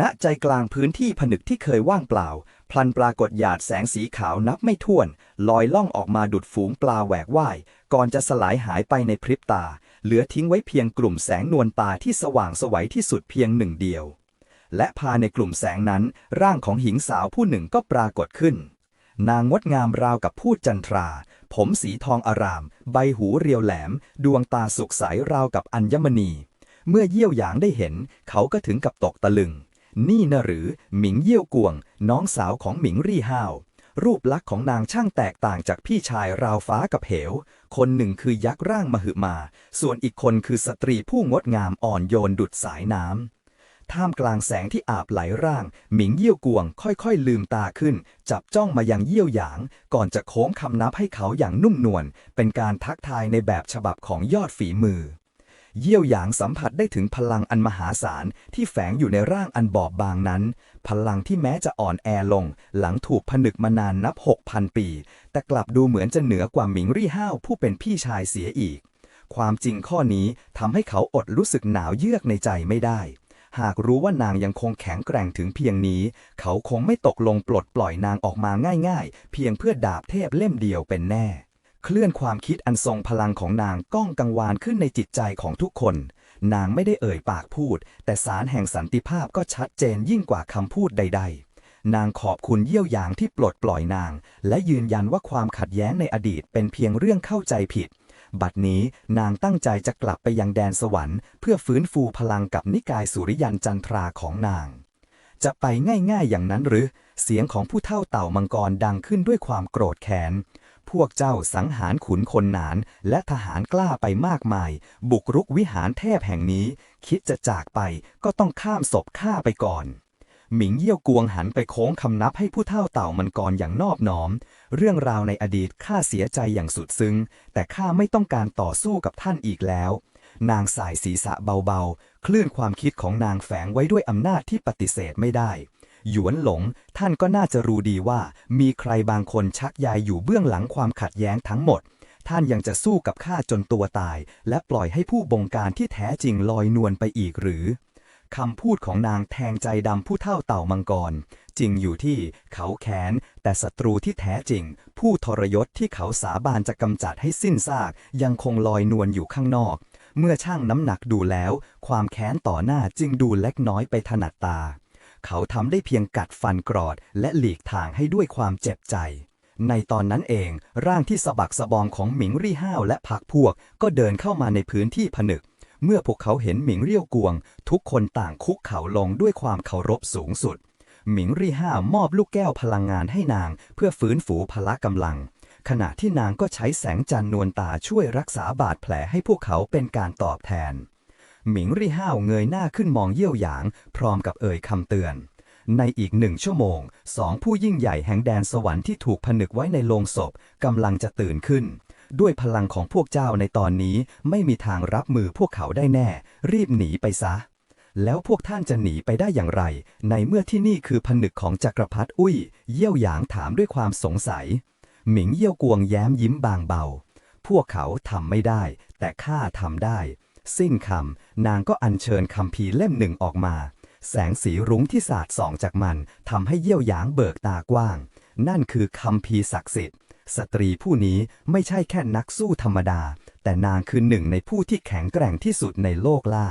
ณใจกลางพื้นที่ผนึกที่เคยว่างเปล่า พลันปรากฏหยาดแสงสีขาวนับไม่ถ้วน ลอยล่องออกมาดุดฝูงปลาแหวกว่าย ก่อนจะสลายหายไปในพริบตา เหลือทิ้งไว้เพียงกลุ่มแสงนวลตาที่สว่างสวัยที่สุดเพียงหนึ่งเดียว และภายในกลุ่มแสงนั้น ร่างของหญิงสาวผู้หนึ่งก็ปรากฏขึ้น นางงดงามราวกับพูดจันทรา ผมสีทองอาราม ใบหูเรียวแหลม ดวงตาสุกใสราวกับอัญมณี เมื่อเยี่ยวหยางได้เห็น เขาก็ถึงกับตกตะลึง นี่นะหรือหมิงเยี่ยวกวง น้องสาวของหมิงรี่ห้าวรูปลักษณ์ของนางช่างแตกต่างจากพี่ชายราวฟ้ากับเหว คนหนึ่งคือยักษ์ร่างมหึมา ส่วนอีกคนคือสตรีผู้งดงามอ่อนโยนดุดสายน้ำ ท่ามกลางแสงที่อาบไหลร่าง หมิงเยี่ยวกวง ค่อยๆ ลืมตาขึ้น จับจ้องมายังเยี่ยวหยาง ก่อนจะโค้งคำนับให้เขาอย่างนุ่มนวล เป็นการทักทายในแบบฉบับของยอดฝีมือ เยี่ยวหยางสัมผัสได้ถึงพลังอันมหาศาลที่แฝงอยู่ในร่างอันบอบบางนั้น พลังที่แม้จะอ่อนแอลง หลังถูกผนึกมานานนับ 6,000 ปี แต่กลับดูเหมือนจะเหนือกว่าหมิงรี่ห้าวผู้เป็นพี่ชายเสียอีก ความจริงข้อนี้ทำให้เขาอดรู้สึกหนาวเยือกในใจไม่ได้ หากรู้ว่านางยังคงแข็งแกร่งถึงเพียงนี้ เขาคงไม่ตกลงปลดปล่อยนางออกมาง่าย ๆ เพียงเพื่อดาบเทพเล่มเดียวเป็นแน่ เคลื่อนความคิดอันทรงพลังของนางก้องกังวานขึ้นในจิตใจของทุกคน นางไม่ได้เอ่ยปากพูด แต่สารแห่งสันติภาพก็ชัดเจนยิ่งกว่าคำพูดใด ๆนางขอบคุณเยี่ยวหยางที่ปลดปล่อยนาง และยืนยันว่าความขัดแย้งในอดีตเป็นเพียงเรื่องเข้าใจผิด บัดนี้นางตั้งใจจะกลับไปยังแดนสวรรค์ เพื่อฟื้นฟูพลังกับนิกายสุริยันจันทราของนาง จะไปง่ายๆอย่างนั้นหรือ เสียงของผู้เท่าเต่ามังกรดังขึ้นด้วยความโกรธแค้น วกเจ้าสังหารขุนคนหนาน และทหารกล้าไปมากมาย บุกรุกวิหารเทพแห่งนี้ คิดจะจากไปก็ต้องข้ามศพข้าไปก่อน หมิงเยี่ยวกวงหันไปโค้งคำนับให้ผู้เท่าเต่ามังกรอย่างนอบน้อม เรื่องราวในอดีตข้าเสียใจอย่างสุดซึ้ง แต่ข้าไม่ต้องการต่อสู้กับท่านอีกแล้ว นางสายศีรษะเบาๆ คลื่นความคิดของนางแฝงไว้ด้วยอำนาจที่ปฏิเสธไม่ได้ หยวนหลง ท่านก็น่าจะรู้ดีว่า มีใครบางคนชักใยอยู่เบื้องหลังความขัดแย้งทั้งหมด ท่านยังจะสู้กับข้าจนตัวตาย และปล่อยให้ผู้บงการที่แท้จริงลอยนวลไปอีกหรือคำพูดของนางแทงใจดำผู้เท่าเต่ามังกร จริงอยู่ที่เขาแค้น แต่ศัตรูที่แท้จริง ผู้ทรยศที่เขาสาบานจะกำจัดให้สิ้นซาก ยังคงลอยนวลอยู่ข้างนอก เมื่อช่างน้ำหนักดูแล้ว ความแค้นต่อหน้าจึงดูเล็กน้อยไปถนัดตา เขาทำได้เพียงกัดฟันกรอด และหลีกทางให้ด้วยความเจ็บใจ ในตอนนั้นเองร่างที่สะบักสะบอมของหมิงรี่ห้าวและพักพวก ก็เดินเข้ามาในพื้นที่ผนึก เมื่อพวกเขาเห็นหมิงเรี่ยวกวง ทุกคนต่างคุกเข่าลงด้วยความเคารพสูงสุด หมิงรี่ห้ามอบลูกแก้วพลังงานให้นาง เพื่อฟื้นฟูพละกำลัง ขณะที่นางก็ใช้แสงจันทร์นวลตาช่วยรักษาบาดแผลให้พวกเขาเป็นการตอบแทน หมิงรี่ห้าวเงยหน้าขึ้นมองเยี่ยวหยาง พร้อมกับเอ่ยคำเตือน ในอีกหนึ่งชั่วโมง สองผู้ยิ่งใหญ่แห่งแดนสวรรค์ที่ถูกผนึกไว้ในโลงศพกำลังจะตื่นขึ้น ด้วยพลังของพวกเจ้าในตอนนี้ไม่มีทางรับมือพวกเขาได้แน่ รีบหนีไปซะแล้วพวกท่านจะหนีไปได้อย่างไร ในเมื่อที่นี่คือผนึกของจักรพรรดิอุ้ย เยี่ยวหยางถามด้วยความสงสัย หมิงเยี่ยวกวงแย้มยิ้มบางเบา พวกเขาทำไม่ได้ แต่ข้าทำได้ สิ้นคำนางก็อัญเชิญคำพีเล่มหนึ่งออกมา แสงสีรุ้งที่สาดส่องจากมันทำให้เยี่ยวหยางเบิกตากว้าง นั่นคือคำพีศักดิ์สิทธิ์ สตรีผู้นี้ไม่ใช่แค่นักสู้ธรรมดา แต่นางคือหนึ่งในผู้ที่แข็งแกร่งที่สุดในโลกล่า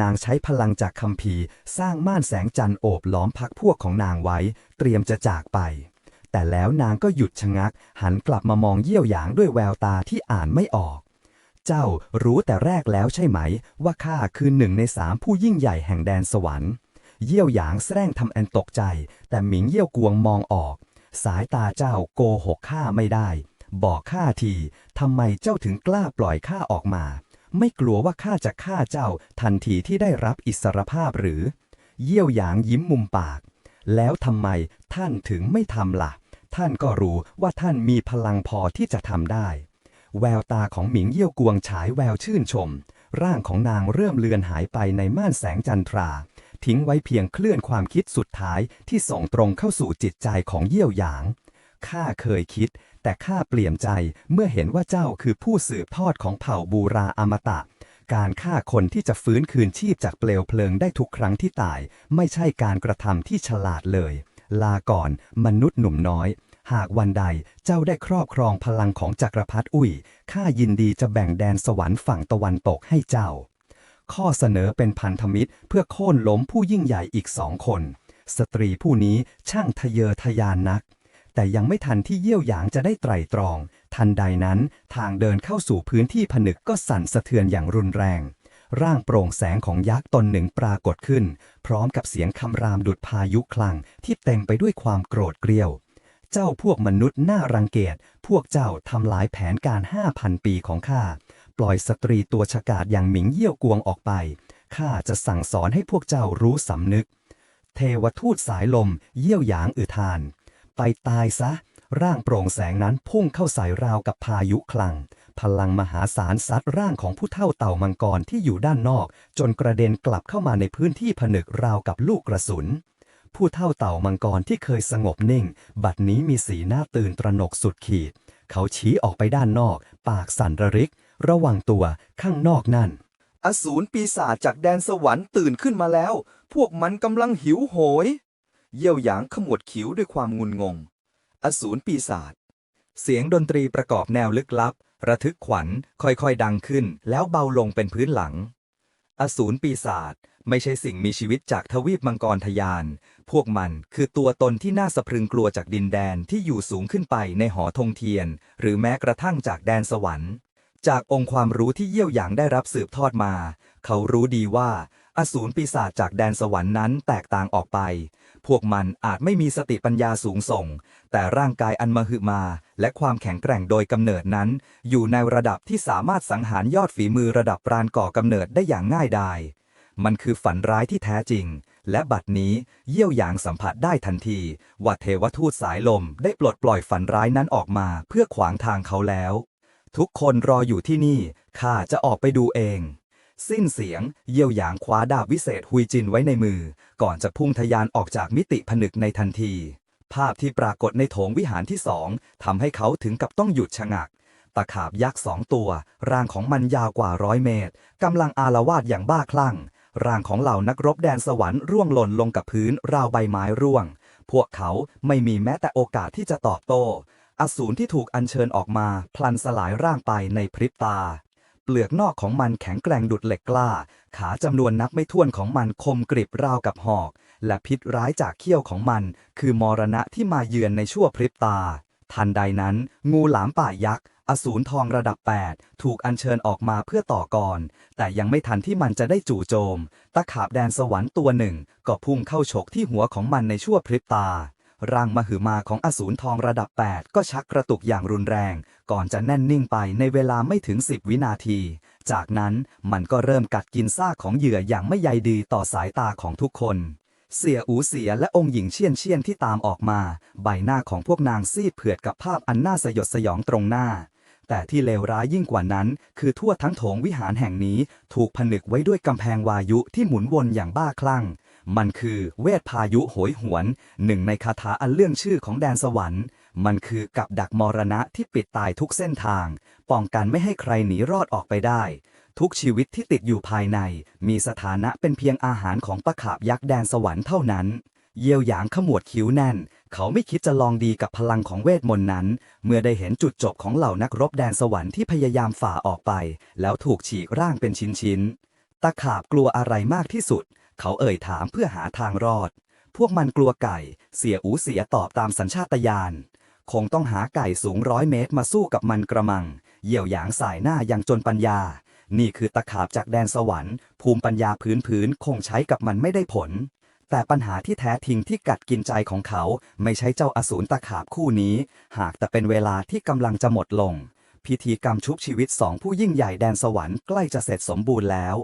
นางใช้พลังจากคำพีสร้างม่านแสงจันทร์โอบล้อมพักพวกของนางไว้ เตรียมจะจากไป แต่แล้วนางก็หยุดชะงัก หันกลับมามองเยี่ยวหยางด้วยแววตาที่อ่านไม่ออก เจ้ารู้แต่แรกแล้วใช่ไหม ว่าข้าคือหนึ่งในสามผู้ยิ่งใหญ่แห่งแดนสวรรค์ เยี่ยวหยางแสร้งทำแอนตกใจ แต่หมิงเยี่ยวกวงมองออก สายตาเจ้าโกหกข้าไม่ได้ บอกข้าทีทำไมเจ้าถึงกล้าปล่อยข้าออกมา ไม่กลัวว่าข้าจะฆ่าเจ้าทันทีที่ได้รับอิสรภาพหรือ เยี่ยวหยางยิ้มมุมปาก แล้วทำไมท่านถึงไม่ทำล่ะ ท่านก็รู้ว่าท่านมีพลังพอที่จะทำได้ แววตาของหมิงเยี่ยวกวงฉายแววชื่นชม ร่างของนางเริ่มเลือนหายไปในม่านแสงจันทรา ทิ้งไว้เพียงเคลื่อนความคิดสุดท้ายที่ส่งตรงเข้าสู่จิตใจของเยี่ยวหยาง ข้าเคยคิด แต่ข้าเปลี่ยนใจเมื่อเห็นว่าเจ้าคือผู้สืบทอดของเผ่าบูราอมตะ การฆ่าคนที่จะฟื้นคืนชีพจากเปลวเพลิงได้ทุกครั้งที่ตาย ไม่ใช่การกระทำที่ฉลาดเลย ลาก่อนมนุษย์หนุ่มน้อย หากวันใดเจ้าได้ครอบครองพลังของจักรพรรดิอุ้ยข้ายินดีจะแบ่งแดนสวรรค์ฝั่งตะวันตกให้เจ้า ข้อเสนอเป็นพันธมิตรเพื่อโค่นล้มผู้ยิ่งใหญ่อีกสองคน สตรีผู้นี้ช่างทะเยอทะยานนัก แต่ยังไม่ทันที่เยี่ยวหยางจะได้ไตรตรอง ทันใดนั้นทางเดินเข้าสู่พื้นที่ผนึกก็สั่นสะเทือนอย่างรุนแรงร่างโปร่งแสงของยักษ์ตนหนึ่งปรากฏขึ้น พร้อมกับเสียงคำรามดุดพายุคลังที่เต็มไปด้วยความโกรธเกรี้ยว เจ้าพวกมนุษย์น่ารังเกียจ พวกเจ้าทำลายแผนการห้าพันปีของข้า ปล่อยสตรีตัวฉกาจอย่างหมิงเยี่ยวกวงออกไป ข้าจะสั่งสอนให้พวกเจ้ารู้สำนึก เทวทูตสายลมเยี่ยวหยางอือทาน ไปตายซะ ร่างโปร่งแสงนั้นพุ่งเข้าใส่ราวกับพายุคลัง พลังมหาศาลซัดร่างของผู้เท่าเต่ามังกรที่อยู่ด้านนอก จนกระเด็นกลับเข้ามาในพื้นที่ผนึกราวกับลูกกระสุน ผู้เท่าเต่ามังกรที่เคยสงบนิ่ง บัดนี้มีสีหน้าตื่นตระหนกสุดขีด เขาชี้ออกไปด้านนอก ปากสั่นระริก ระวังตัวข้างนอกนั่น อสูรปีศาจจากแดนสวรรค์ตื่นขึ้นมาแล้ว พวกมันกำลังหิวโหย เยี่ยวหยางขมวดคิ้วด้วยความงุนงง อสูรปีศาจเสียงดนตรีประกอบแนวลึกลับ ระทึกขวัญค่อยๆดังขึ้น แล้วเบาลงเป็นพื้นหลัง อสูรปีศาจ ไม่ใช่สิ่งมีชีวิตจากทวีปมังกรทยาน พวกมันคือตัวตนที่น่าสะพรึงกลัวจากดินแดนที่อยู่สูงขึ้นไปในหอธงเทียน หรือแม้กระทั่งจากแดนสวรรค์ จากองค์ความรู้ที่เยี่ยวหยางได้รับสืบทอดมา เขารู้ดีว่า อสูรปีศาจจากแดนสวรรค์นั้นแตกต่างออกไป พวกมันอาจไม่มีสติปัญญาสูงส่ง แต่ร่างกายอันมหึมา และความแข็งแกร่งโดยกำเนิดนั้น อยู่ในระดับที่สามารถสังหารยอดฝีมือระดับปราณก่อกำเนิดได้อย่างง่ายดาย มันคือฝันร้ายที่แท้จริง และบัดนี้เยี่ยวหยางสัมผัสได้ทันทีว่าเทวทูตสายลมได้ปลดปล่อยฝันร้ายนั้นออกมาเพื่อขวางทางเขาแล้ว ทุกคนรออยู่ที่นี่ ข้าจะออกไปดูเอง สิ้นเสียง เยี่ยวหยางคว้าดาบวิเศษฮุยจินไว้ในมือ ก่อนจะพุ่งทะยานออกจากมิติผนึกในทันที ภาพที่ปรากฏในโถงวิหารที่สองทำให้เขาถึงกับต้องหยุดชะงักตะขาบยักษ์สองตัว ร่างของมันยาวกว่าร้อยเมตร กำลังอาละวาดอย่างบ้าคลั่ง ร่างของเหล่านักรบแดนสวรรค์ร่วงหล่นลงกับพื้นราวใบไม้ร่วง พวกเขาไม่มีแม้แต่โอกาสที่จะตอบโต้อสูรที่ถูกอัญเชิญออกมาพลันสลายร่างไปในพริบตา เปลือกนอกของมันแข็งแกร่งดุดเหล็กกล้า ขาจำนวนนับไม่ถ้วนของมันคมกริบราวกับหอก และพิษร้ายจากเขี้ยวของมัน คือมรณะที่มาเยือนในชั่วพริบตา ทันใดนั้น งูหลามป่ายักษ์ อสูรทองระดับ 8 ถูกอัญเชิญออกมาเพื่อต่อกรแต่ยังไม่ทันที่มันจะได้จู่โจม ตะขาบแดนสวรรค์ตัวหนึ่ง ก็พุ่งเข้าฉกที่หัวของมันในชั่วพริบตา ร่างมหึมาของอสูรทองระดับ 8 ก็ชักกระตุกอย่างรุนแรง ก่อนจะแน่นนิ่งไปในเวลาไม่ถึง 10 วินาที จากนั้นมันก็เริ่มกัดกินซากของเหยื่ออย่างไม่ใยดีต่อสายตาของทุกคน เสียอูเสียและองค์หญิงเชี่ยนเชี่ยนที่ตามออกมา ใบหน้าของพวกนางซีดเผือดกับภาพอันน่าสยดสยองตรงหน้า แต่ที่เลวร้ายยิ่งกว่านั้น คือทั่วทั้งโถงวิหารแห่งนี้ถูกผนึกไว้ด้วยกำแพงวายุที่หมุนวนอย่างบ้าคลั่ง มันคือเวทพายุโหยหวน หนึ่งในคาถาอันเลื่องชื่อของแดนสวรรค์ มันคือกับดักมรณะที่ปิดตายทุกเส้นทาง ป้องกันไม่ให้ใครหนีรอดออกไปได้ ทุกชีวิตที่ติดอยู่ภายใน มีสถานะเป็นเพียงอาหารของปะขาบยักษ์แดนสวรรค์เท่านั้น เยี่ยวหยางขมวดคิ้วแน่น เขาไม่คิดจะลองดีกับพลังของเวทมนต์นั้น เมื่อได้เห็นจุดจบของเหล่านักรบแดนสวรรค์ที่พยายามฝ่าออกไป แล้วถูกฉีกร่างเป็นชิ้นๆตะขาบกลัวอะไรมากที่สุด เขาเอ่ยถามเพื่อหาทางรอด พวกมันกลัวไก่ เสียอูเสียตอบตามสัญชาตญาณคงต้องหาไก่สูงร้อยเมตรมาสู้กับมันกระมัง เยี่ยวหยางสายหน้าย่างจนปัญญา นี่คือตะขาบจากแดนสวรรค์ ภูมิปัญญาพื้นพื้นๆคงใช้กับมันไม่ได้ผล แต่ปัญหาที่แท้ทิ้งที่กัดกินใจของเขา ไม่ใช่เจ้าอสูรตะขาบคู่นี้ หากแต่เป็นเวลาที่กำลังจะหมดลง พิธีกรรมชุบชีวิตสองผู้ยิ่งใหญ่แดนสวรรค์ใกล้จะเสร็จสมบูรณ์แล้ว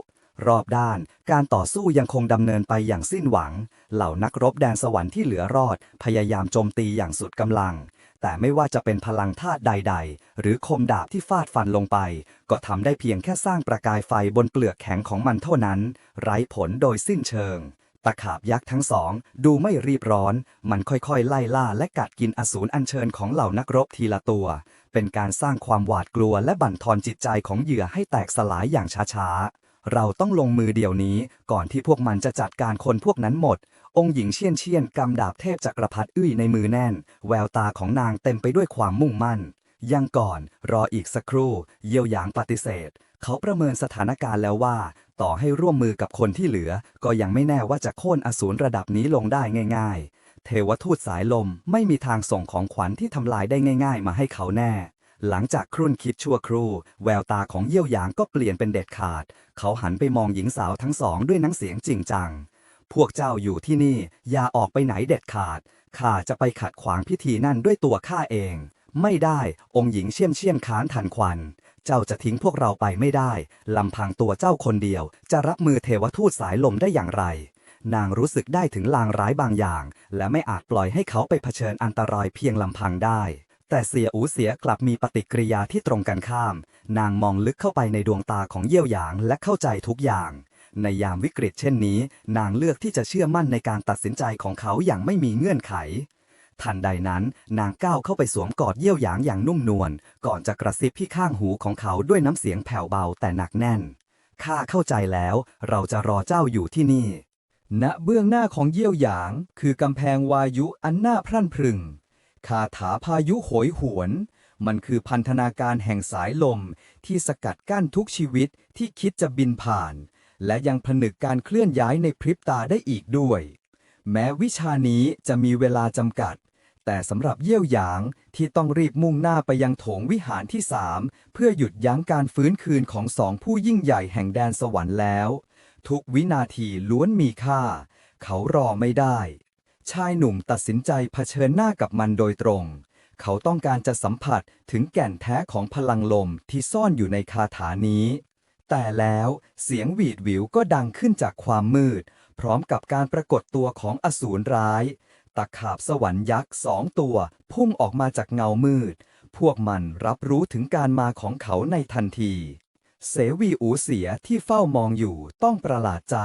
รอบด้านการต่อสู้ยังคงดำเนินไปอย่างสิ้นหวัง เหล่านักรบแดนสวรรค์ที่เหลือรอด พยายามโจมตีอย่างสุดกำลัง แต่ไม่ว่าจะเป็นพลังธาตุใด ๆ หรือคมดาบที่ฟาดฟันลงไป ก็ทำได้เพียงแค่สร้างประกายไฟบนเปลือกแข็งของมันเท่านั้น ไร้ผลโดยสิ้นเชิง ตะขาบยักษ์ทั้งสอง ดูไม่รีบร้อน มันค่อยๆ ไล่ล่าและกัดกินอสูรอัญเชิญของเหล่านักรบทีละตัว เป็นการสร้างความหวาดกลัวและบั่นทอนจิตใจของเหยื่อให้แตกสลายอย่างช้าๆ เราต้องลงมือเดี๋ยวนี้ ก่อนที่พวกมันจะจัดการคนพวกนั้นหมด องค์หญิงเชียนเชียนกำดาบเทพจักรพรรดิอื้ยในมือแน่น แววตาของนางเต็มไปด้วยความมุ่งมั่น ยังก่อนรออีกสักครู่ เยี่ยวหยางปฏิเสธ เขาประเมินสถานการณ์แล้วว่า ต่อให้ร่วมมือกับคนที่เหลือ ก็ยังไม่แน่ว่าจะโค่นอสูรระดับนี้ลงได้ง่าย ๆ เทวทูตสายลมไม่มีทางส่งของขวัญที่ทำลายได้ง่าย ๆ มาให้เขาแน่ หลังจากครุ่นคิดชั่วครู่ แววตาของเยี่ยวหยางก็เปลี่ยนเป็นเด็ดขาด เขาหันไปมองหญิงสาวทั้งสองด้วยน้ำเสียงจริงจัง พวกเจ้าอยู่ที่นี่ อย่าออกไปไหนเด็ดขาด ข้าจะไปขัดขวางพิธีนั่นด้วยตัวข้าเอง ไม่ได้ องค์หญิงเชี่ยมเชี่ยมค้านทันควัน เจ้าจะทิ้งพวกเราไปไม่ได้ ลำพังตัวเจ้าคนเดียว จะรับมือเทวทูตสายลมได้อย่างไร นางรู้สึกได้ถึงลางร้ายบางอย่าง และไม่อาจปล่อยให้เขาไปเผชิญอันตรายเพียงลำพังได้ แต่เสียอูเสียกลับมีปฏิกิริยาที่ตรงกันข้าม นางมองลึกเข้าไปในดวงตาของเยี่ยวหยางและเข้าใจทุกอย่าง ในยามวิกฤตเช่นนี้ นางเลือกที่จะเชื่อมั่นในการตัดสินใจของเขาอย่างไม่มีเงื่อนไข ทันใดนั้น นางก้าวเข้าไปสวมกอดเยี่ยวหยางอย่างนุ่มนวล ก่อนจะกระซิบที่ข้างหูของเขาด้วยน้ำเสียงแผ่วเบาแต่หนักแน่น ข้าเข้าใจแล้ว เราจะรอเจ้าอยู่ที่นี่ ณ เบื้องหน้าของเยี่ยวหยาง คือกำแพงวายุอันน่าพรั่นพรึง คาถาพายุโหยหวน มันคือพันธนาการแห่งสายลมที่สกัดกั้นทุกชีวิตที่คิดจะบินผ่าน และยังผนึกการเคลื่อนย้ายในพริบตาได้อีกด้วย แม้วิชานี้จะมีเวลาจำกัด แต่สำหรับเยี่ยวหยางที่ต้องรีบมุ่งหน้าไปยังโถงวิหารที่สามเพื่อหยุดยั้งการฟื้นคืนของสองผู้ยิ่งใหญ่แห่งแดนสวรรค์แล้ว ทุกวินาทีล้วนมีค่า เขารอไม่ได้ ชายหนุ่มตัดสินใจเผชิญหน้ากับมันโดยตรง เขาต้องการจะสัมผัสถึงแก่นแท้ของพลังลมที่ซ่อนอยู่ในคาถานี้ แต่แล้วเสียงหวีดหวิวก็ดังขึ้นจากความมืด พร้อมกับการปรากฏตัวของอสูรร้าย ตะขาบสวรรค์ยักษ์สองตัว พุ่งออกมาจากเงามืด พวกมันรับรู้ถึงการมาของเขาในทันทีเสวีอูเสียที่เฝ้ามองอยู่ต้องประหลาดใจ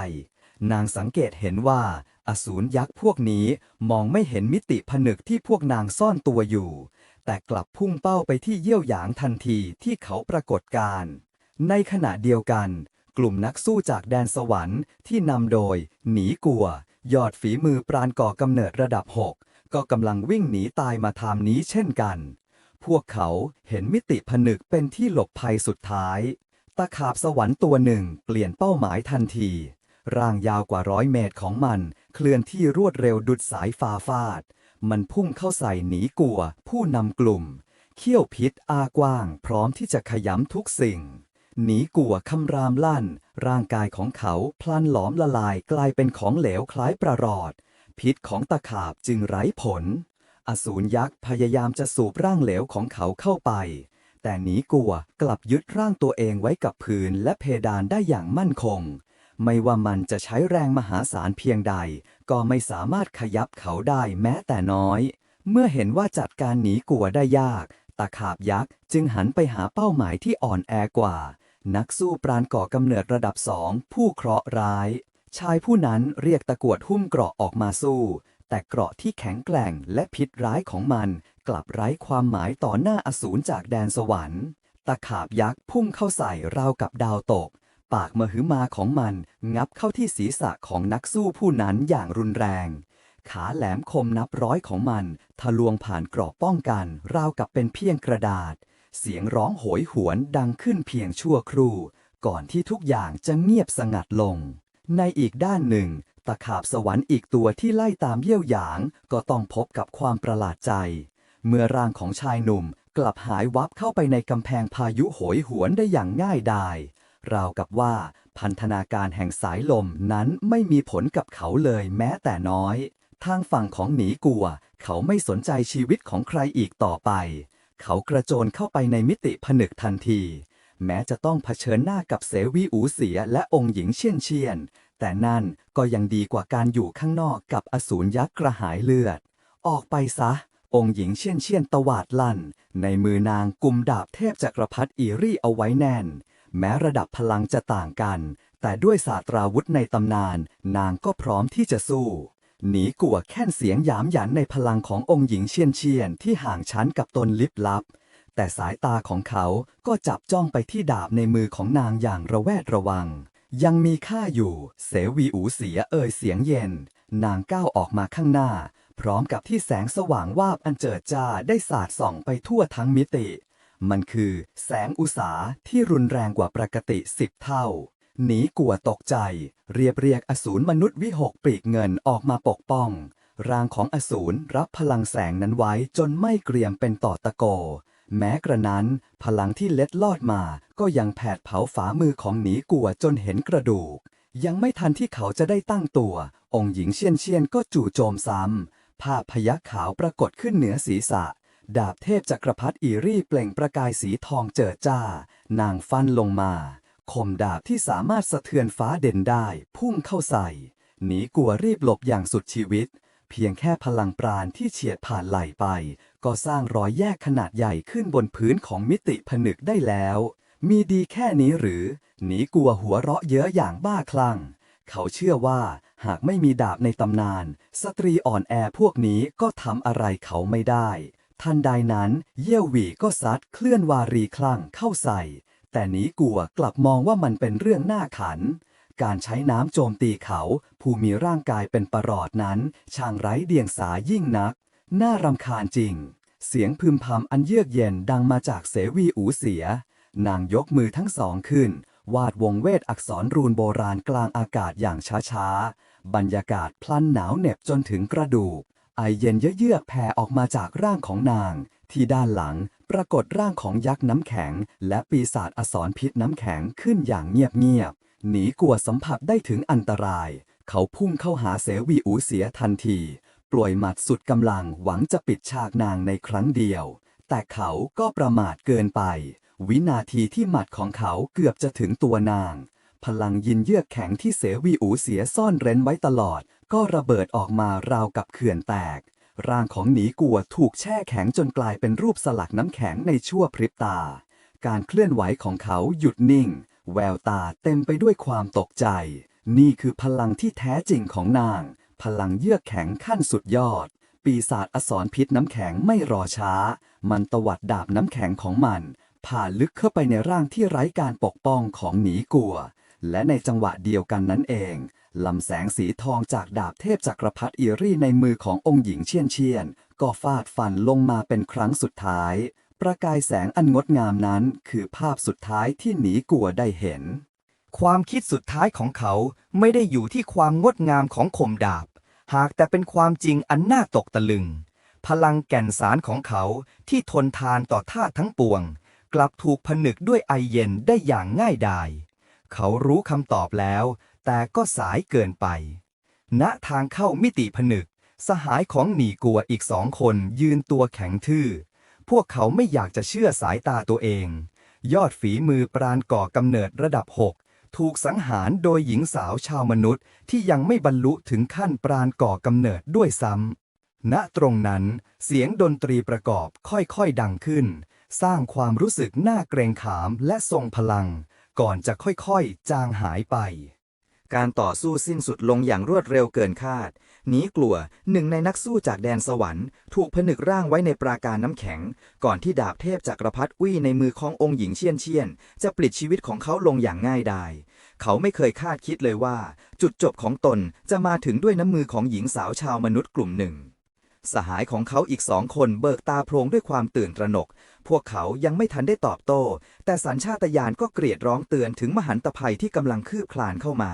นางสังเกตเห็นว่า อสูรยักษ์พวกนี้มองไม่เห็นมิติผนึกที่พวกนางซ่อนตัวอยู่ แต่กลับพุ่งเป้าไปที่เยี่ยวหยางทันทีที่เขาปรากฏการ ในขณะเดียวกัน กลุ่มนักสู้จากแดนสวรรค์ที่นำโดย หนีกลัว ยอดฝีมือปราณก่อกำเนิดระดับ6ก็กำลังวิ่งหนีตายมาทามนี้เช่นกัน พวกเขาเห็นมิติผนึกเป็นที่หลบภัยสุดท้าย ตะขาบสวรรค์ตัวหนึ่งเปลี่ยนเป้าหมายทันที ร่างยาวกว่าร้อยเมตรของมัน เคลื่อนที่รวดเร็วดุดสายฟ้าฟาด มันพุ่งเข้าใส่หนีกัว ผู้นำกลุ่ม เขี้ยวพิษอากว้าง พร้อมที่จะขยำทุกสิ่ง หนีกัวคำรามลั่น ร่างกายของเขาพลันหลอมละลายกลายเป็นของเหลวคล้ายประหลอด พิษของตะขาบจึงไร้ผล อสูรยักษ์พยายามจะสูบร่างเหลวของเขาเข้าไป แต่หนีกลัวกลับยึดร่างตัวเองไว้กับพื้นและเพดานได้อย่างมั่นคง ไม่ว่ามันจะใช้แรงมหาศาลเพียงใด ก็ไม่สามารถขยับเขาได้แม้แต่น้อย เมื่อเห็นว่าจัดการหนีกลัวได้ยาก ตะขาบยักษ์จึงหันไปหาเป้าหมายที่อ่อนแอกว่า นักสู้ปราณก่อกำเนิดระดับสองผู้เคราะห์ร้าย ชายผู้นั้นเรียกตะกวดหุ้มเกราะออกมาสู้ แต่เกราะที่แข็งแกร่งและพิษร้ายของมันกลับไร้ความหมายต่อหน้าอสูรจากแดนสวรรค์ ตะขาบยักษ์พุ่งเข้าใส่ราวกับดาวตก ปากมหึมาของมัน งับเข้าที่ศีรษะของนักสู้ผู้นั้นอย่างรุนแรง ขาแหลมคมนับร้อยของมัน ทะลวงผ่านกรอบป้องกัน ราวกับเป็นเพียงกระดาษ เสียงร้องโหยหวนดังขึ้นเพียงชั่วครู่ ก่อนที่ทุกอย่างจะเงียบสงัดลง ในอีกด้านหนึ่ง ตะขาบสวรรค์อีกตัวที่ไล่ตามเยี่ยวหยาง ก็ต้องพบกับความประหลาดใจ เมื่อร่างของชายหนุ่มกลับหายวับเข้าไปในกำแพงพายุโหยหวนได้อย่างง่ายดาย ราวกับว่าพันธนาการแห่งสายลมนั้นไม่มีผลกับเขาเลยแม้แต่น้อย ทางฝั่งของหนีกัว เขาไม่สนใจชีวิตของใครอีกต่อไป เขากระโจนเข้าไปในมิติผนึกทันที แม้จะต้องเผชิญหน้ากับเสวีอูเสียและองค์หญิงเชียนเชียน แต่นั่นก็ยังดีกว่าการอยู่ข้างนอกกับอสูรยักษ์กระหายเลือด ออกไปซะองค์หญิงเชี่ยนเชียนตวาดลั่น ในมือนางกุมดาบเทพจักรพรรดิอีรี่เอาไว้แน่น แม้ระดับพลังจะต่างกัน แต่ด้วยศาสตราวุธในตำนาน นางก็พร้อมที่จะสู้ หนีกัวแค่นเสียงยามหยันในพลังขององค์หญิงเชียนเชียนที่ห่างชั้นกับตนลิบลับ แต่สายตาของเขาก็จับจ้องไปที่ดาบในมือของนางอย่างระแวดระวัง ยังมีค่าอยู่ เสวีอูเสียเอ่ยเสียงเย็น นางก้าวออกมาข้างหน้า พร้อมกับที่แสงสว่างวาบอันเจิดจ้าได้สาดส่องไปทั่วทั้งมิติ มันคือแสงอุสาที่รุนแรงกว่าปกติสิบเท่า หนีกลัวตกใจ เรียบเรียกอสูรมนุษย์วิหกปีกเงินออกมาปกป้อง ร่างของอสูรรับพลังแสงนั้นไว้จนไม่เกรียมเป็นต่อตะโก แม้กระนั้น พลังที่เล็ดลอดมาก็ยังแผดเผาฝ่ามือของหนีกัวจนเห็นกระดูก ยังไม่ทันที่เขาจะได้ตั้งตัว องค์หญิงเชียนเชียนก็จู่โจมซ้ำภาพพยัคฆ์ขาวปรากฏขึ้นเหนือศีรษะ ดาบเทพจักรพรรดิอีรี่เปล่งประกายสีทองเจิดจ้า นางฟันลงมา คมดาบที่สามารถสะเทือนฟ้าเด่นได้ พุ่งเข้าใส่ หนีกลัวรีบหลบอย่างสุดชีวิต เพียงแค่พลังปราณที่เฉียดผ่านไหลไป ก็สร้างรอยแยกขนาดใหญ่ขึ้นบนพื้นของมิติผนึกได้แล้ว มีดีแค่นี้หรือ หนีกลัวหัวเราะเย้ออย่างบ้าคลั่ง เขาเชื่อว่าหากไม่มีดาบในตำนาน สตรีอ่อนแอพวกนี้ก็ทำอะไรเขาไม่ได้ ทันใดนั้นเยี่ยวหวีก็ซัดเคลื่อนวารีคลั่งเข้าใส่ แต่หนีกลัวกลับมองว่ามันเป็นเรื่องน่าขัน การใช้น้ำโจมตีเขา ผู้มีร่างกายเป็นประหลอดนั้น ช่างไร้เดียงสายิ่งนัก น่ารำคาญจริง เสียงพึมพำอันเยือกเย็นดังมาจากเสวีอูเสีย นางยกมือทั้งสองขึ้น วาดวงเวทอักษรรูนโบราณกลางอากาศอย่างช้าๆบรรยากาศพลันหนาวเหน็บจนถึงกระดูก ไอเย็นเยือกๆแผ่ออกมาจากร่างของนาง ที่ด้านหลังปรากฏร่างของยักษ์น้ำแข็ง และปีศาจอสรพิษน้ำแข็งขึ้นอย่างเงียบๆหนีกลัวสัมผัสได้ถึงอันตราย เขาพุ่งเข้าหาเสวีอูเสียทันทีปล่อยหมัดสุดกำลังหวังจะปิดฉากนางในครั้งเดียว แต่เขาก็ประมาทเกินไป วินาทีที่หมัดของเขาเกือบจะถึงตัวนาง พลังยินเยือกแข็งที่เสวีอูเสียซ่อนเร้นไว้ตลอด ก็ระเบิดออกมาราวกับเขื่อนแตก ร่างของหนีกัวถูกแช่แข็งจนกลายเป็นรูปสลักน้ำแข็งในชั่วพริบตา การเคลื่อนไหวของเขาหยุดนิ่ง แววตาเต็มไปด้วยความตกใจ นี่คือพลังที่แท้จริงของนาง พลังเยือกแข็งขั้นสุดยอด ปีศาจอสรพิษน้ำแข็งไม่รอช้า มันตวัดดาบน้ำแข็งของมันผ่าลึกเข้าไปในร่างที่ไร้การปกป้องของหนีกัว และในจังหวะเดียวกันนั้นเองลำแสงสีทองจากดาบเทพจักรพรรดิอีรี่ในมือขององค์หญิงเชียนเชียน ก็ฟาดฟันลงมาเป็นครั้งสุดท้าย ประกายแสงอันงดงามนั้นคือภาพสุดท้ายที่หนีกลัวได้เห็น ความคิดสุดท้ายของเขาไม่ได้อยู่ที่ความงดงามของคมดาบ หากแต่เป็นความจริงอันน่าตกตะลึง พลังแก่นสารของเขาที่ทนทานต่อธาทั้งปวง กลับถูกผนึกด้วยไอเย็นได้อย่างง่ายดาย เขารู้คำตอบแล้ว แต่ก็สายเกินไป ณทางเข้ามิติผนึก สหายของหนีกัวอีกสองคนยืนตัวแข็งทื่อ พวกเขาไม่อยากจะเชื่อสายตาตัวเอง ยอดฝีมือปราณก่อกำเนิดระดับ6ถูกสังหารโดยหญิงสาวชาวมนุษย์ที่ยังไม่บรรลุถึงขั้นปราณก่อกำเนิดด้วยซ้ำ ณ ตรงนั้นเสียงดนตรีประกอบค่อยๆดังขึ้น สร้างความรู้สึกน่าเกรงขามและทรงพลัง ก่อนจะค่อยๆ จางหายไป การต่อสู้สิ้นสุดลงอย่างรวดเร็วเกินคาด หนีกลัวหนึ่งในนักสู้จากแดนสวรรค์ถูกผนึกร่างไว้ในปราการน้ำแข็ง ก่อนที่ดาบเทพจักรพรรดิอุ้ยในมือขององค์หญิงเชียนเชียน จะปลิดชีวิตของเขาลงอย่างง่ายดาย เขาไม่เคยคาดคิดเลยว่า จุดจบของตนจะมาถึงด้วยน้ำมือของหญิงสาวชาวมนุษย์กลุ่มหนึ่ง สหายของเขาอีกสองคนเบิกตาโพลงด้วยความตื่นตระหนก พวกเขายังไม่ทันได้ตอบโต้ แต่สัญชาตญาณก็เกรียดร้องเตือนถึงมหันตภัยที่กำลังคืบคลานเข้ามา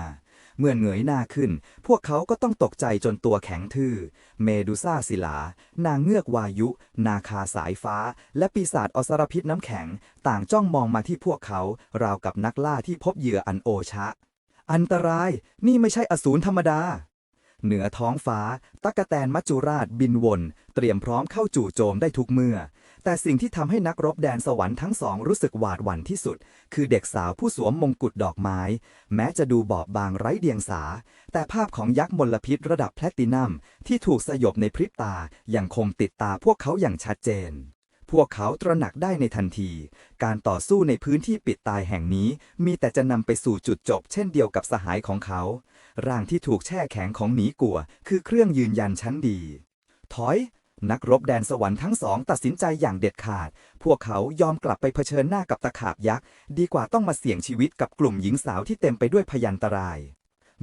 เมื่อเงยหน้าขึ้น พวกเขาก็ต้องตกใจจนตัวแข็งทื่อ เมดูซ่าศิลา นางเงือกวายุ นาคาสายฟ้า และปีศาจอสรพิษน้ำแข็ง ต่างจ้องมองมาที่พวกเขา ราวกับนักล่าที่พบเหยื่ออันโอชะ อันตราย นี่ไม่ใช่อสูรธรรมดา เหนือท้องฟ้า ตักกแตนมัจจุราชบินวน เตรียมพร้อมเข้าจู่โจมได้ทุกเมื่อ แต่สิ่งที่ทำให้นักรบแดนสวรรค์ทั้งสองรู้สึกหวาดหวั่นที่สุด คือเด็กสาวผู้สวมมงกุฎดอกไม้ แม้จะดูบอบบางไร้เดียงสา แต่ภาพของยักษ์มลพิษระดับแพลตตินัม ที่ถูกสยบในพริบตายังคงติดตาพวกเขาอย่างชัดเจนพวกเขาตระหนักได้ในทันที การต่อสู้ในพื้นที่ปิดตายแห่งนี้ มีแต่จะนำไปสู่จุดจบเช่นเดียวกับสหายของเขา ร่างที่ถูกแช่แข็งของหนีกัว คือเครื่องยืนยันชั้นดี ถอย นักรบแดนสวรรค์ทั้งสองตัดสินใจอย่างเด็ดขาด พวกเขายอมกลับไปเผชิญหน้ากับตะขาบยักษ์ ดีกว่าต้องมาเสี่ยงชีวิตกับกลุ่มหญิงสาวที่เต็มไปด้วยพยันตราย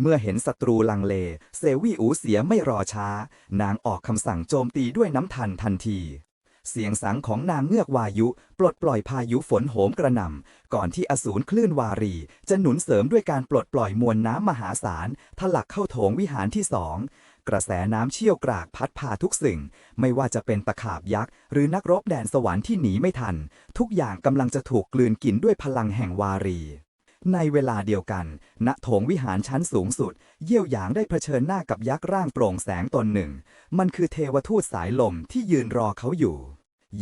เมื่อเห็นศัตรูลังเล เซวี่อูเสียไม่รอช้า นางออกคำสั่งโจมตีด้วยน้ำทันทันที เสียงสังของนางเงือกวายุ ปลดปล่อยพายุฝนโหมกระหน่ำ ก่อนที่อสูรคลื่นวารี จะหนุนเสริมด้วยการปลดปล่อยมวลน้ำมหาศาลทะลักเข้าโถงวิหารที่สองกระแสน้ำเชี่ยวกรากพัดพาทุกสิ่ง ไม่ว่าจะเป็นตะขาบยักษ์ หรือนักรบแดนสวรรค์ที่หนีไม่ทัน ทุกอย่างกำลังจะถูกกลืนกินด้วยพลังแห่งวารี ในเวลาเดียวกัน ณโถงวิหารชั้นสูงสุด เยี่ยวหยางได้เผชิญหน้ากับยักษ์ร่างโปร่งแสงตนหนึ่ง มันคือเทวทูตสายลมที่ยืนรอเขาอยู่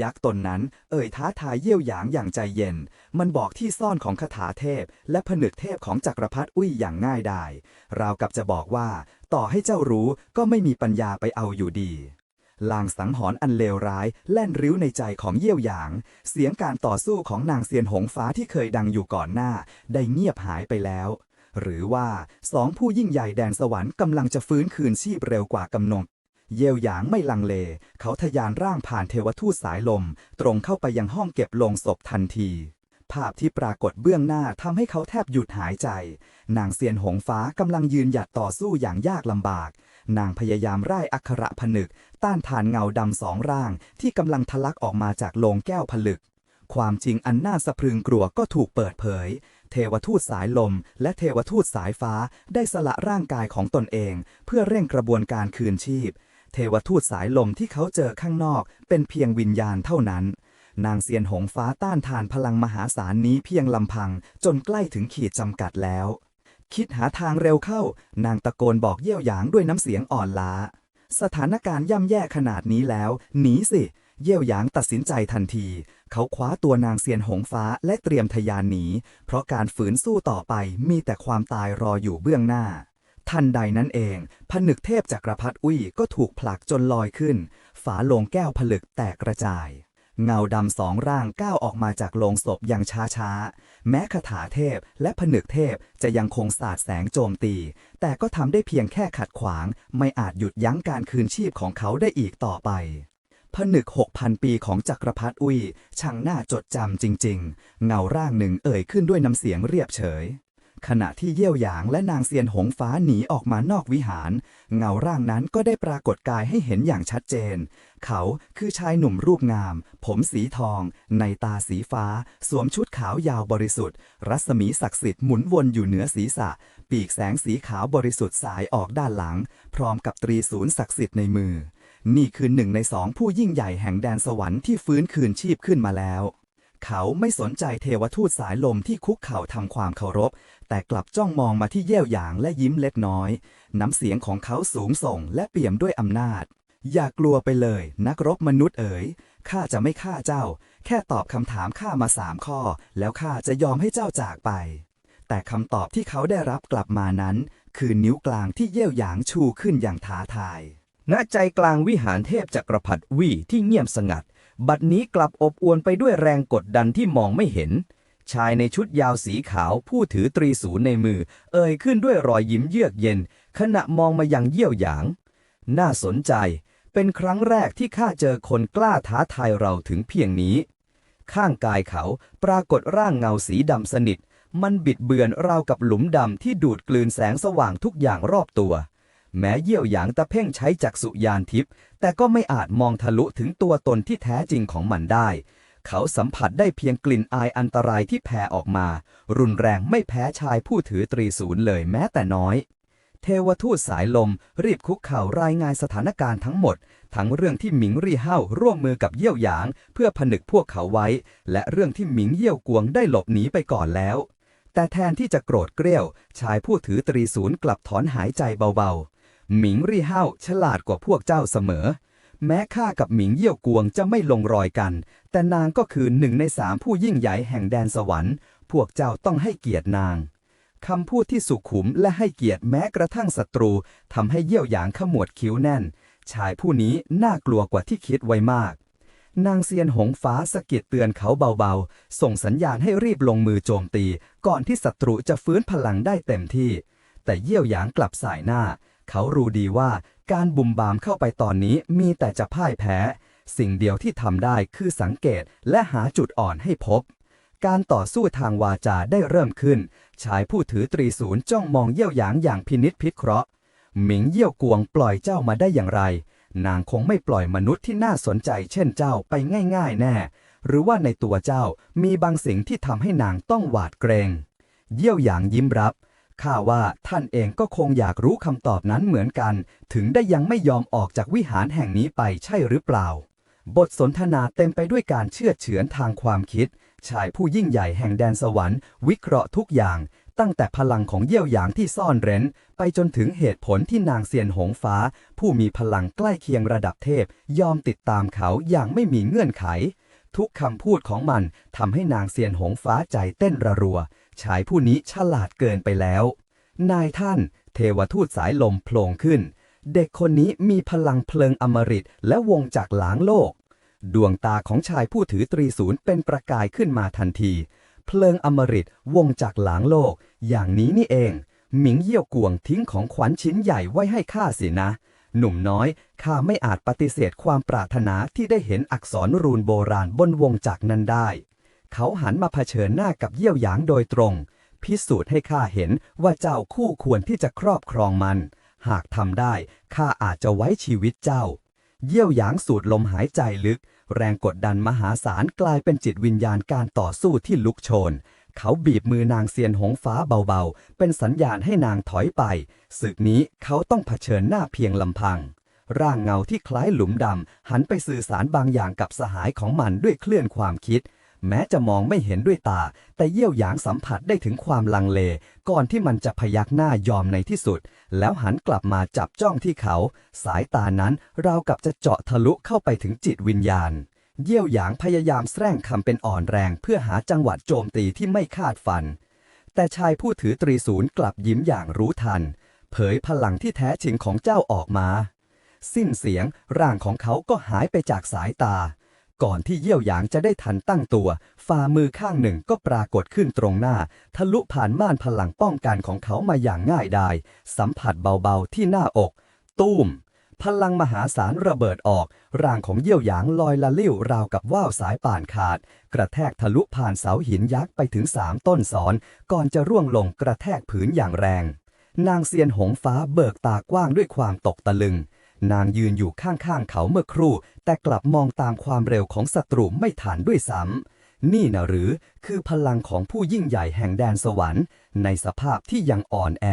ยักษ์ตนนั้น เอ่ยท้าทายเยี่ยวหยางอย่างใจเย็น มันบอกที่ซ่อนของคาถาเทพ และผนึกเทพของจักรพรรดิอุ้ยอย่างง่ายดายราวกับจะบอกว่า ต่อให้เจ้ารู้ก็ไม่มีปัญญาไปเอาอยู่ดีลางสังหรณ์อันเลวร้ายแล่นริ้วในใจของเยี่ยวหยาง เสียงการต่อสู้ของนางเซียนหงฟ้าที่เคยดังอยู่ก่อนหน้า ได้เงียบหายไปแล้ว หรือว่าสองผู้ยิ่งใหญ่แดนสวรรค์กำลังจะฟื้นคืนชีพเร็วกว่ากำหนด เยี่ยวหยางไม่ลังเล เขาทะยานร่างผ่านเทวทูตสายลม ตรงเข้าไปยังห้องเก็บโลงศพทันที ภาพที่ปรากฏเบื้องหน้าทำให้เขาแทบหยุดหายใจ นางเซียนหงฟ้ากำลังยืนหยัดต่อสู้อย่างยากลำบาก นางพยายามไล่อักขระผนึก ต้านทานเงาดำสองร่าง ที่กำลังทะลักออกมาจากโลงแก้วผลึก ความจริงอันน่าสะพรึงกลัวก็ถูกเปิดเผยเทวทูตสายลม และเทวทูตสายฟ้าได้สละร่างกายของตนเอง เพื่อเร่งกระบวนการคืนชีพ เทวทูตสายลมที่เขาเจอข้างนอกเป็นเพียงวิญญาณเท่านั้น นางเซียนหงฟ้าต้านทานพลังมหาศาลนี้เพียงลำพังจนใกล้ถึงขีดจำกัดแล้ว คิดหาทางเร็วเข้า นางตะโกนบอกเยี่ยวหยางด้วยน้ำเสียงอ่อนล้า สถานการณ์ย่ำแย่ขนาดนี้แล้ว หนีสิ เยี่ยวหยางตัดสินใจทันที เขาคว้าตัวนางเซียนหงฟ้าและเตรียมทะยานหนี เพราะการฝืนสู้ต่อไปมีแต่ความตายรออยู่เบื้องหน้า ทันใดนั้นเอง ผนึกเทพจักรพรรดิอุ้ยก็ถูกผลักจนลอยขึ้น ฝาโลงแก้วผลึกแตกกระจาย เงาดำสองร่างก้าวออกมาจากโลงศพอย่างช้าๆ แม้คาถาเทพและผนึกเทพจะยังคงสาดแสงโจมตี แต่ก็ทำได้เพียงแค่ขัดขวาง ไม่อาจหยุดยั้งการคืนชีพของเขาได้อีกต่อไปผนึก6,000ปีของจักรพรรดิอุ้ยช่างน่าจดจำจริง ๆ เงาร่างหนึ่งเอ่ยขึ้นด้วยน้ำเสียงเรียบเฉย ขณะที่เยี่ยวหยางและนางเซียนหงฟ้าหนีออกมานอกวิหาร เงาร่างนั้นก็ได้ปรากฏกายให้เห็นอย่างชัดเจน เขาคือชายหนุ่มรูปงาม ผมสีทอง ในตาสีฟ้า สวมชุดขาวยาวบริสุทธิ์ รัศมีศักดิ์สิทธิ์หมุนวนอยู่เหนือศีรษะ ปีกแสงสีขาวบริสุทธิ์สายออกด้านหลัง พร้อมกับตรีศูนย์ศักดิ์สิทธิ์ในมือ นี่คือหนึ่งในสองผู้ยิ่งใหญ่แห่งแดนสวรรค์ที่ฟื้นคืนชีพขึ้นมาแล้ว เขาไม่สนใจเทวทูตสายลมที่คุกเข่าทำความเคารพ แต่กลับจ้องมองมาที่เยี่ยวหยางและยิ้มเล็กน้อย น้ำเสียงของเขาสูงส่งและเปี่ยมด้วยอำนาจ อย่ากลัวไปเลย นักรบมนุษย์เอ๋ยข้าจะไม่ฆ่าเจ้า แค่ตอบคำถามข้ามาสามข้อ แล้วข้าจะยอมให้เจ้าจากไป แต่คำตอบที่เขาได้รับกลับมานั้น คือนิ้วกลางที่เยี่ยวหยางชูขึ้นอย่างท้าทายณใจกลางวิหารเทพจักรพรรดิวี่ที่เงียบสงัด บัดนี้กลับอบอวนไปด้วยแรงกดดันที่มองไม่เห็น ชายในชุดยาวสีขาวผู้ถือตรีศูนย์ในมือ เอ่ยขึ้นด้วยรอยยิ้มเยือกเย็น ขณะมองมายังเยี่ยวหยาง น่าสนใจ เป็นครั้งแรกที่ข้าเจอคนกล้าท้าทายเราถึงเพียงนี้ ข้างกายเขาปรากฏร่างเงาสีดำสนิท มันบิดเบือนราวกับหลุมดำที่ดูดกลืนแสงสว่างทุกอย่างรอบตัว แม้เยี่ยวหยางตะเพ่งใช้จักษุยานทิพย์แต่ก็ไม่อาจมองทะลุถึงตัวตนที่แท้จริงของมันได้ เขาสัมผัสได้เพียงกลิ่นอายอันตรายที่แผ่ออกมา รุนแรงไม่แพ้ชายผู้ถือตรีศูนย์เลยแม้แต่น้อย เทวทูตสายลมรีบคุกเข่ารายงานสถานการณ์ทั้งหมด ทั้งเรื่องที่หมิงรี่เฮ่าร่วมมือกับเยี่ยวหยาง เพื่อผนึกพวกเขาไว้ และเรื่องที่หมิงเยี่ยวกวงได้หลบหนีไปก่อนแล้วแต่แทนที่จะโกรธเกรี้ยว ชายผู้ถือตรีศูนย์กลับถอนหายใจเบาๆ หมิงรี่เฮาฉลาดกว่าพวกเจ้าเสมอ แม้ข้ากับหมิงเยี่ยวกวงจะไม่ลงรอยกัน แต่นางก็คือหนึ่งในสามผู้ยิ่งใหญ่แห่งแดนสวรรค์ พวกเจ้าต้องให้เกียรตินางคำพูดที่สุขุมและให้เกียรติแม้กระทั่งศัตรูทำให้เยี่ยวหยางขมวดคิ้วแน่น ชายผู้นี้น่ากลัวกว่าที่คิดไว้มาก นางเซียนหงฟ้าสะกิดเตือนเขาเบาๆ ส่งสัญญาณให้รีบลงมือโจมตี ก่อนที่ศัตรูจะฟื้นพลังได้เต็มที่ แต่เยี่ยวหยางกลับสายหน้า เขารู้ดีว่าการบุ่มบามเข้าไปตอนนี้มีแต่จะพ่ายแพ้ สิ่งเดียวที่ทำได้คือสังเกตและหาจุดอ่อนให้พบ การต่อสู้ทางวาจาได้เริ่มขึ้น ชายผู้ถือตรีศูนย์จ้องมองเยี่ยวหยางอย่างพินิษพิเคราะห์ หมิงเยี่ยวกวงปล่อยเจ้ามาได้อย่างไร นางคงไม่ปล่อยมนุษย์ที่น่าสนใจเช่นเจ้าไปง่ายๆ แน่ หรือว่าในตัวเจ้ามีบางสิ่งที่ทำให้นางต้องหวาดเกรง เยี่ยวหยางยิ้มรับ ข้าว่าท่านเองก็คงอยากรู้คำตอบนั้นเหมือนกัน ถึงได้ยังไม่ยอมออกจากวิหารแห่งนี้ไปใช่หรือเปล่า บทสนทนาเต็มไปด้วยการเชื่อเฉือนทางความคิด ชายผู้ยิ่งใหญ่แห่งแดนสวรรค์ วิเคราะห์ทุกอย่าง ตั้งแต่พลังของเยี่ยวหยางที่ซ่อนเร้น ไปจนถึงเหตุผลที่นางเซียนหงฟ้า ผู้มีพลังใกล้เคียงระดับเทพ ยอมติดตามเขาอย่างไม่มีเงื่อนไข ทุกคำพูดของมันทำให้นางเซียนหงฟ้าใจเต้นระรัว ชายผู้นี้ฉลาดเกินไปแล้ว นายท่าน เทวทูตสายลมโผล่ขึ้น เด็กคนนี้มีพลังเพลิงอมฤตและวงจากหลางโลก ดวงตาของชายผู้ถือตรีศูนย์เป็นประกายขึ้นมาทันที เพลิงอมฤตวงจากหลางโลก อย่างนี้นี่เอง หมิงเยี่ยวกวงทิ้งของขวัญชิ้นใหญ่ไว้ให้ข้าสินะหนุ่มน้อย ข้าไม่อาจปฏิเสธความปรารถนาที่ได้เห็นอักษรรูนโบราณบนวงจากนั้นได้ เขาหันมาเผชิญหน้ากับเยี่ยวหยางโดยตรง พิสูจน์ให้ข้าเห็นว่าเจ้าคู่ควรที่จะครอบครองมัน หากทำได้ข้าอาจจะไว้ชีวิตเจ้า เยี่ยวหยางสูดลมหายใจลึก แรงกดดันมหาศาลกลายเป็นจิตวิญญาณการต่อสู้ที่ลุกโชน เขาบีบมือนางเซียนหงฟ้าเบาๆ เป็นสัญญาณให้นางถอยไปศึกนี้เขาต้องเผชิญหน้าเพียงลำพังร่างเงาที่คล้ายหลุมดำ หันไปสื่อสารบางอย่างกับสหายของมันด้วยเคลื่อนความคิด แม้จะมองไม่เห็นด้วยตา แต่เยี่ยวหยางสัมผัสได้ถึงความลังเล ก่อนที่มันจะพยักหน้ายอมในที่สุด แล้วหันกลับมาจับจ้องที่เขา สายตานั้นราวกับจะเจาะทะลุเข้าไปถึงจิตวิญญาณ เยี่ยวหยางพยายามแสร้งคำเป็นอ่อนแรงเพื่อหาจังหวะโจมตีที่ไม่คาดฝัน แต่ชายผู้ถือตรีศูนย์กลับยิ้มอย่างรู้ทัน เผยพลังที่แท้จริงของเจ้าออกมา สิ้นเสียงร่างของเขาก็หายไปจากสายตา ก่อนที่เยี่ยวหยางจะได้ทันตั้งตัว ฝ่ามือข้างหนึ่งก็ปรากฏขึ้นตรงหน้า ทะลุผ่านม่านพลังป้องกันของเขามาอย่างง่ายดาย สัมผัสเบาๆที่หน้าอก ตูมพลังมหาศาลระเบิดออก ร่างของเยี่ยวหยางลอยละลิ้วราวกับว่าวสายป่านขาด กระแทกทะลุผ่านเสาหินยักษ์ไปถึงสามต้นสอน ก่อนจะร่วงลงกระแทกผืนอย่างแรง นางเซียนหงฟ้าเบิกตากว้างด้วยความตกตะลึง นางยืนอยู่ข้างๆเขาเมื่อครู่ แต่กลับมองตามความเร็วของศัตรูไม่ทันด้วยซ้ำนี่นะหรือคือพลังของผู้ยิ่งใหญ่แห่งแดนสวรรค์ ในสภาพที่ยังอ่อนแอ